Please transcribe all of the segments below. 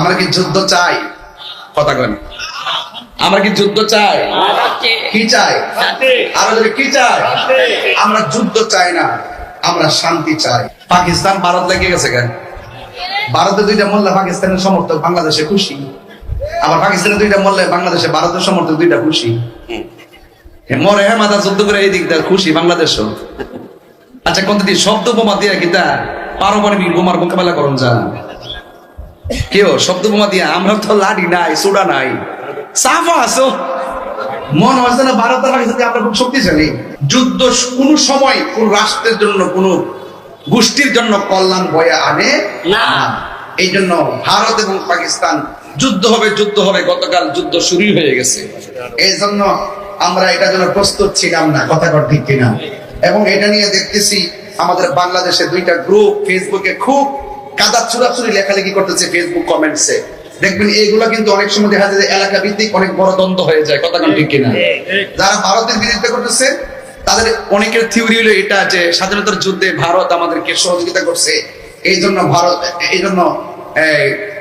আমরা কি যুদ্ধ চাই? কথা কেন। আমরা কি যুদ্ধ চাই? কি চাই? আরও যদি কি চাই? আমরা যুদ্ধ চাই না আমরা শান্তি চাই। পাকিস্তান ভারত লেগে গেছে কেন? ভারতে দুইটা মোল্লা পাকিস্তানের সমর্থক বাংলাদেশে খুশি। আবার পাকিস্তানের দুইটা মোল্লা বাংলাদেশে ভারতের সমর্থক দুইটা খুশি। মরে হ্যাঁ মাথা যুদ্ধ করে এই দিক দিয়ে খুশি বাংলাদেশও। আচ্ছা কত দিন শব্দ বোমা দিয়ে কিতা পারমাণবিক বোমার মোকাবেলা করুন যা কেউ শব্দ বোমা দিয়ে আমরা তো লাঠি নাই সোডা নাই। সাফা আসো মন হচ্ছে না ভারত পাকিস্তান আমরা খুব শক্তিশালী। যুদ্ধ কোন সময় কোন রাষ্ট্রের জন্য কোন গোষ্ঠীর জন্য কল্যাণ বয়ে আনে না। এই জন্য ভারত এবং পাকিস্তান যুদ্ধ হবে যুদ্ধ হবে গতকাল যুদ্ধ শুরু হয়ে গেছে। এই জন্য আমরা এটা জন্য প্রস্তুত ছিলাম না কথা কর ঠিক কিনা। এবং এটা নিয়ে দেখতেছি আমাদের বাংলাদেশে দুইটা গ্রুপ ফেসবুকে খুব কাদা চুরাচুরি লেখালেখি করতেছে ফেসবুক কমেন্টসে দেখবেন এইগুলা কিন্তু অনেক সময় দেখা যায় যে এলাকা ভিত্তিক অনেক বড় দ্বন্দ্ব হয়ে যায় কথা ঠিক কিনা? যারা ভারতের বিরুদ্ধে করতেছে তাদের অনেকের থিওরি হলো এটা যে স্বাধীনতার যুদ্ধে ভারত আমাদেরকে সহযোগিতা করছে। এই জন্য ভারত এই জন্য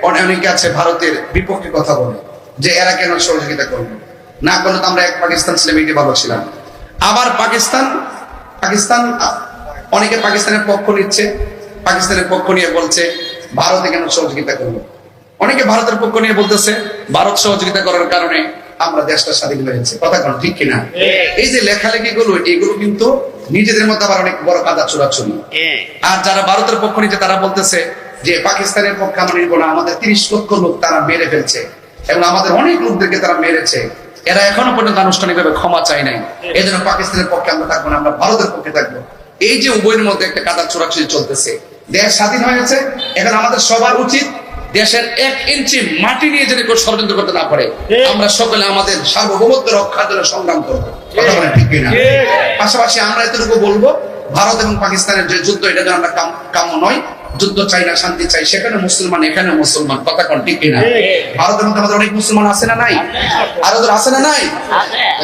অনেকে আছে ভারতের বিপক্ষে কথা বলে যে এরা কেন সহযোগিতা করবে? না করলে তো আমরা এক পাকিস্তান ছিলাম এটি ভালো ছিলাম আবার পাকিস্তান পাকিস্তান অনেকে পাকিস্তানের পক্ষ নিচ্ছে। পাকিস্তানের পক্ষ নিয়ে বলছে ভারতে কেন সহযোগিতা করবে? অনেকে ভারতের পক্ষ নিয়ে বলতেছে ভারত সহযোগিতা করার কারণে আমরা দেশটা স্বাধীন হয়েছে কথা কোন ঠিক কিনা? এই যে লেখালেখি গুলো এগুলো কিন্তু নিজেদের মধ্যে আবার অনেক বড় কাদা চুরাচুরি আর যারা ভারতের পক্ষ নিচ্ছে তারা বলতেছে যে পাকিস্তানের পক্ষে আমরা নিব না আমাদের তিরিশ লক্ষ লোক তারা মেরে ফেলছে এবং আমাদের অনেক লোকদেরকে তারা মেরেছে। এরা এখনও পর্যন্ত আনুষ্ঠানিকভাবে ক্ষমা চাই নাই। এই জন্য পাকিস্তানের পক্ষে আমরা থাকব না আমরা ভারতের পক্ষে থাকব। এই যে উভয়ের মধ্যে একটা কাদা চোরাচুরি চলতেছে। দেশ স্বাধীন হয়েছে এখন আমাদের সবার উচিত দেশের এক ইঞ্চি মাটি নিয়ে যদি কেউ ষড়যন্ত্র করতে না পারে আমরা সকলে আমাদের সার্বভৌমত্ব রক্ষার জন্য সংগ্রাম করব। ঠিক। কিনা? পাশাপাশি আমরা এতটুকু বলব ভারত এবং পাকিস্তানের যে যুদ্ধ এটা যেন আমরা কাম্য নয় যুদ্ধ চাই না শান্তি চাই সেখানে মুসলমান এখানে মুসলমান কথা কোন ঠিক কিনা? ভারতের মধ্যে আমাদের অনেক মুসলমান আছে না নাই? আর ওদের আছে না নাই?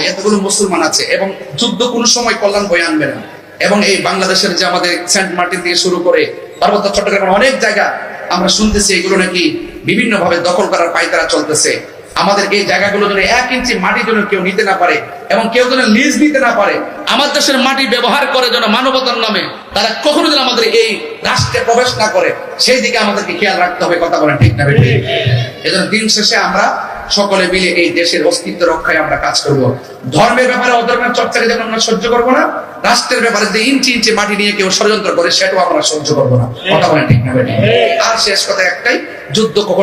এতগুলো মুসলমান আছে এবং যুদ্ধ কোনো সময় কল্যাণ বয়ে আনবে না। এবং এই বাংলাদেশের যে আমাদের সেন্ট মার্টিন দিয়ে শুরু করে পার্বত্য চট্টগ্রামের অনেক জায়গা আমরা শুনতেছি এগুলো নাকি বিভিন্ন ভাবে দখল করার পায়তারা চলতেছে। আমাদের এই জায়গাগুলো যেন এক ইঞ্চি মাটি যেন কেউ নিতে না পারে এবং কেউ যেন লিজ দিতে না পারে আমার দেশের মাটি ব্যবহার করে যেন মানবতার নামে তারা কখনো যেন আমাদের এই রাষ্ট্রে প্রবেশ না করে সেই দিকে আমাদেরকে খেয়াল রাখতে হবে কথা বলেন ঠিক না বেঠিক? এজন্য দিন শেষে আমরা সকলে মিলে এই দেশের অস্তিত্ব রক্ষায় আমরা কাজ করব। ধর্মের ব্যাপারে অধর্মের চর্চাকে যেন আমরা সহ্য করব না রাষ্ট্রের ব্যাপারে যে ইঞ্চি ইঞ্চি মাটি নিয়ে কেউ ষড়যন্ত্র করে সেটাও আমরা সহ্য করব না। কথা বলে ঠিক না আর শেষ কথা একটাই যুদ্ধ কখনো